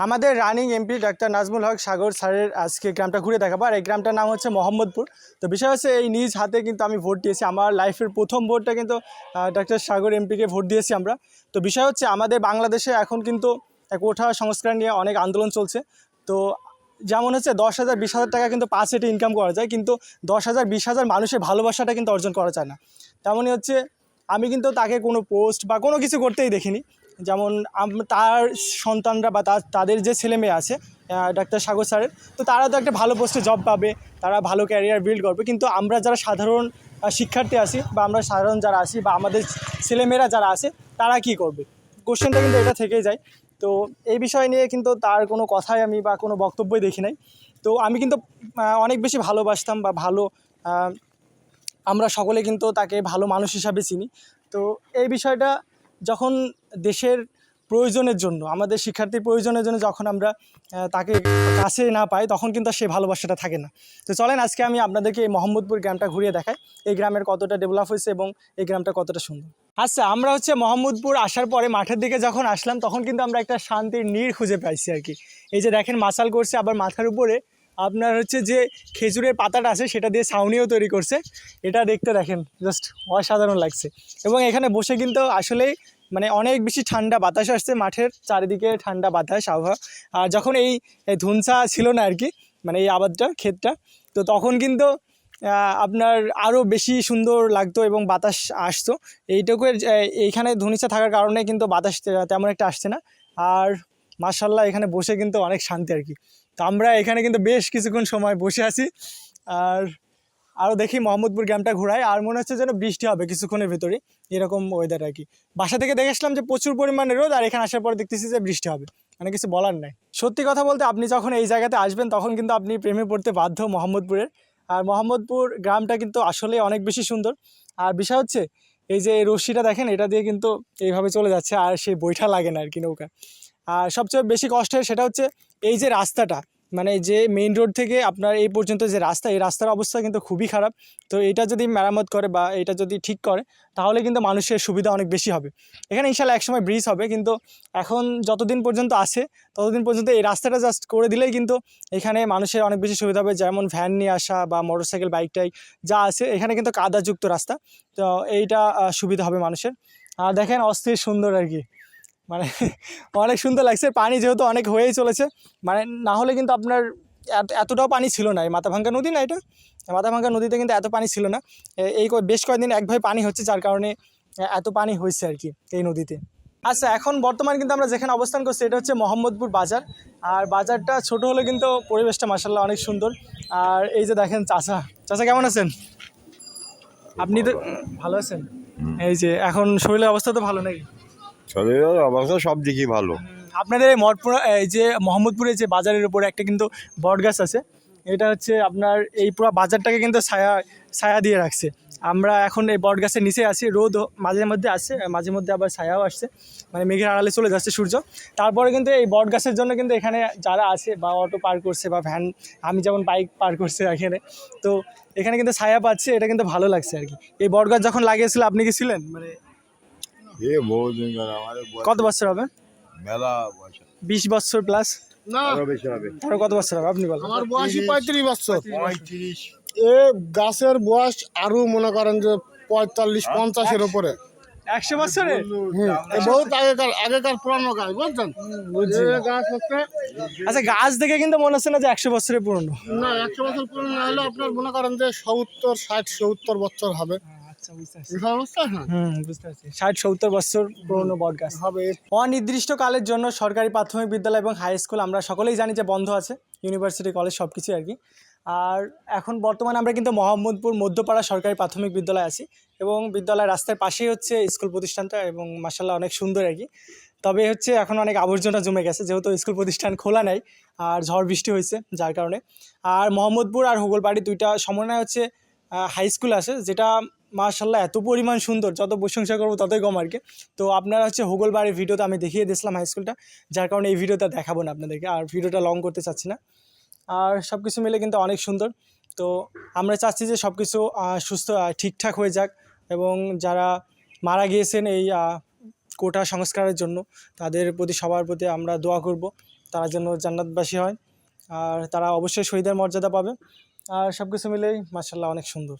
আমাদের running MP doctor Nazmul Haque Sagar স্যারের আজকে গ্রামটা ঘুরে দেখাবো। আর এই গ্রামটার নাম হচ্ছে মোহাম্মদপুর। তো বিষয় হচ্ছে এই নিজ হাতে কিন্তু আমি ভোট দিয়েছি। আমার লাইফের প্রথম ভোটটা কিন্তু ডাক্তার সাগর এমপিকে ভোট দিয়েছি আমরা। তো বিষয় হচ্ছে আমাদের বাংলাদেশে এখন কিন্তু এক কোঠা সংস্কার নিয়ে অনেক আন্দোলন চলছে। তো যেমন হচ্ছে দশ হাজার বিশ হাজার টাকা কিন্তু পাঁচ সেটে ইনকাম করা যায়, কিন্তু দশ হাজার বিশ হাজার মানুষের ভালোবাসাটা কিন্তু অর্জন করা যায় না। তেমনই হচ্ছে আমি কিন্তু তাকে কোনো পোস্ট বা কোনো কিছু করতেই দেখিনি। যেমন তার সন্তানরা বা তাদের যে ছেলে মেয়ে আছে ডাক্তার সাগর স্যারের তো তারা তো একটা ভালো পোস্টে জব পাবে, তারা ভালো ক্যারিয়ার বিল্ড করবে, কিন্তু আমরা যারা সাধারণ শিক্ষার্থী আছি বা আমরা সাধারণ যারা আছি বা আমাদের ছেলেমেয়েরা যারা আছে, তারা কি করবে? কোশ্চেনটা কিন্তু এটা থেকেই যায়। তো এই বিষয় নিয়ে কিন্তু তার কোনো কথাই আমি বা কোনো বক্তব্যই দেখি নাই। তো আমি কিন্তু অনেক বেশি ভালোবাসতাম বা ভালো আমরা সকলে কিন্তু তাকে ভালো মানুষ হিসাবে চিনি। তো এই বিষয়টা যখন দেশের প্রয়োজনের জন্য, আমাদের শিক্ষার্থীর প্রয়োজনের জন্য যখন আমরা তাকে কাছে না পাই, তখন কিন্তু সেই ভালোবাসাটা থাকে না। তো চলেন আজকে আমি আপনাদেরকে এই মোহাম্মদপুর গ্রামটা ঘুরিয়ে দেখাই, এই গ্রামের কতটা ডেভেলপ হয়েছে এবং এই গ্রামটা কতটা সুন্দর। আচ্ছা আমরা হচ্ছে মোহাম্মদপুর আসার পরে মাঠের দিকে যখন আসলাম, তখন কিন্তু আমরা একটা শান্তির নীড় খুঁজে পাইছি আর কি। এই যে দেখেন মাসাল করছে, আবার মাথার উপরে আপনার হচ্ছে যে খেজুরের পাতাটা আছে, সেটা দিয়ে ছাউনিও তৈরি করছে। এটা দেখতে দেখেন জাস্ট অসাধারণ লাগছে। এবং এখানে বসে কিন্তু আসলেই মানে অনেক বেশি ঠান্ডা বাতাস আসছে মাঠের চারিদিকে ঠান্ডা বাতাস, আবহাওয়া। আর যখন এই ধুনসা ছিল না আর কি মানে এই আবাদটা, ক্ষেতটা, তো তখন কিন্তু আপনার আরও বেশি সুন্দর লাগতো এবং বাতাস আসতো। এইটুকুর এইখানে ধুনিসা থাকার কারণে কিন্তু বাতাস তেমন একটা আসছে না। আর মার্শাল্লাহ এখানে বসে কিন্তু অনেক শান্তি আর কি। তো আমরা এখানে কিন্তু বেশ কিছুক্ষণ সময় বসে আছি। আর আরও দেখি মোহাম্মদপুর গ্রামটা ঘোরায় আর মনে হচ্ছে যেন বৃষ্টি হবে কিছুক্ষণের ভেতরে, এরকম ওয়েদার আর কি। বাসা থেকে দেখে আসলাম যে প্রচুর পরিমাণে রোদ, আর এখানে আসার পর দেখতেছি যে বৃষ্টি হবে। মানে কিছু বলার নাই। সত্যি কথা বলতে আপনি যখন এই জায়গাতে আসবেন, তখন কিন্তু আপনি প্রেমে পড়তে বাধ্য মোহাম্মদপুরের। আর মোহাম্মদপুর গ্রামটা কিন্তু আসলে অনেক বেশি সুন্দর। আর বিষয় হচ্ছে, এই যে রশ্মিটা দেখেন, এটা দিয়ে কিন্তু এইভাবে চলে যাচ্ছে, আর সেই বইটা লাগে না আর কি নৌকা। আর সবচেয়ে বেশি কষ্টের সেটা হচ্ছে এই যে রাস্তাটা মানে যে মেইন রোড থেকে আপনার এই পর্যন্ত যে রাস্তা, এই রাস্তার অবস্থা কিন্তু খুবই খারাপ। তো এটা যদি মেরামত করে বা এটা যদি ঠিক করে, তাহলে কিন্তু মানুষের সুবিধা অনেক বেশি হবে। এখানে ইনশাল্লাহ একসময় ব্রিজ হবে, কিন্তু এখন যতদিন পর্যন্ত আছে, ততদিন পর্যন্ত এই রাস্তাটা জাস্ট করে দিলেই কিন্তু এখানে মানুষের অনেক বেশি সুবিধা হবে। যেমন ভ্যান নিয়ে আসা বা মোটরসাইকেল বাইক টাইক যা আছে, এখানে কিন্তু কাদাযুক্ত রাস্তা। তো এইটা সুবিধা হবে মানুষের। আর দেখেন অস্থির সুন্দর আর কি। মানে অনেক সুন্দর লাগছে। পানি যেহেতু অনেক হয়েই চলেছে মানে না হলে কিন্তু আপনার এত- এতটাও পানি ছিল না। এই মাথাভাঙ্গা নদী না এটা? মাথাভাঙ্গা নদীতে কিন্তু এত পানি ছিল না। এই বেশ কয়েকদিন একভাবে পানি হচ্ছে যার কারণে এত পানি হয়েছে আর কি এই নদীতে। আচ্ছা এখন বর্তমানে কিন্তু আমরা যেখানে অবস্থান করছি এটা হচ্ছে মোহাম্মদপুর বাজার। আর বাজারটা ছোট হলে কিন্তু পরিবেশটা মাসাল্লাহ অনেক সুন্দর। আর এই যে দেখেন চাচা চাচা কেমন আছেন? আপনি তো ভালো আছেন? এই যে এখন শরীরের অবস্থা তো ভালো নেই শরীরের অবস্থা সব দিকই ভালো। আপনাদের এই মঠপুরা, এই যে মোহাম্মদপুরে যে বাজারের উপরে একটা কিন্তু বট গাছ আছে, এটা হচ্ছে আপনার এই পুরো বাজারটাকে কিন্তু ছায়া ছায়া দিয়ে রাখছে। আমরা এখন এই বট গাছের নিচে আছি, রোদ মাঝে মধ্যে আসছে মাঝে মধ্যে আবার ছায়াও আসছে মানে মেঘের আড়ালে চলে যাচ্ছে সূর্য। তারপরে কিন্তু এই বট গাছের জন্য কিন্তু এখানে যারা আছে, বা অটো পার করছে, বা ভ্যান, আমি যেমন বাইক পার করছে এখানে, তো এখানে কিন্তু ছায়া পাচ্ছে, এটা কিন্তু ভালো লাগছে আর কি। এই বট গাছ যখন লাগিয়েছিল, আপনি কি ছিলেন? মানে এ বহুদিন আমাদের কত বছর হবে? মেলা বিশ বছর প্লাস না। বেশি হবে। কত বছর হবে? আপনি বলেন। আমার বয়সই পঁয়ত্রিশ বছর। পঁয়ত্রিশ। এ গাছের বয়স আরও মনে করেন যে পঁয়তাল্লিশ পঞ্চাশের উপরে। একশো বছরে? বহুত আগেকার আগেকার পুরানো গাছ বুঝছেন? গাছ হচ্ছে আচ্ছা গাছ দেখে কিন্তু মনে হচ্ছে না যে একশো বছরের পুরনো। না একশো বছর পুরনো না হলে আপনার মনে করেন যে সত্তর ষাট সত্তর বছর হবে। আচ্ছা বুঝতে পারছি বুঝতে অবস্থা হুম বুঝতে পারছি ষাট সত্তর বছর পুরনো বট গাছ হবে। অনির্দিষ্টকালের জন্য সরকারি প্রাথমিক বিদ্যালয় এবং হাই স্কুল আমরা সকলেই জানি যে বন্ধ আছে। ইউনিভার্সিটি কলেজ সব কিছুই আর কি। আর এখন বর্তমানে আমরা কিন্তু মোহাম্মদপুর মধ্যপাড়া সরকারি প্রাথমিক বিদ্যালয় আছি এবং বিদ্যালয় রাস্তার পাশেই হচ্ছে স্কুল প্রতিষ্ঠানটা এবং মাসাল্লাহ অনেক সুন্দর আর কি। তবে হচ্ছে এখন অনেক আবর্জনা জমে গেছে যেহেতু স্কুল প্রতিষ্ঠান খোলা নাই আর ঝড় বৃষ্টি হয়েছে যার কারণে। আর মোহাম্মদপুর আর হোগলবাড়ি দুইটা সমন্বয় হচ্ছে হাই স্কুল আছে যেটা মার্শাল্লাহ এত পরিমাণ সুন্দর। যত প্রশংসা করব ততই কম আর কি। তো আপনারা হচ্ছে হোগলবাড়ির ভিডিওতে আমি দেখিয়ে দিয়েছিলাম হাই স্কুলটা যার কারণে এই ভিডিওটা দেখাবো না আপনাদেরকে, আর ভিডিওটা লং করতে চাচ্ছি না। আর সব কিছু মিলে কিন্তু অনেক সুন্দর। তো আমরা চাচ্ছি যে সব কিছু সুস্থ ঠিকঠাক হয়ে যাক এবং যারা মারা গিয়েছেন এই কোটা সংস্কারের জন্য, তাদের প্রতি, সবার প্রতি আমরা দোয়া করব। তারা যেন জান্নাতবাসী হয়। আর তারা অবশ্যই শহীদের মর্যাদা পাবে। আর সব কিছু মিলেই মার্শাল্লাহ অনেক সুন্দর।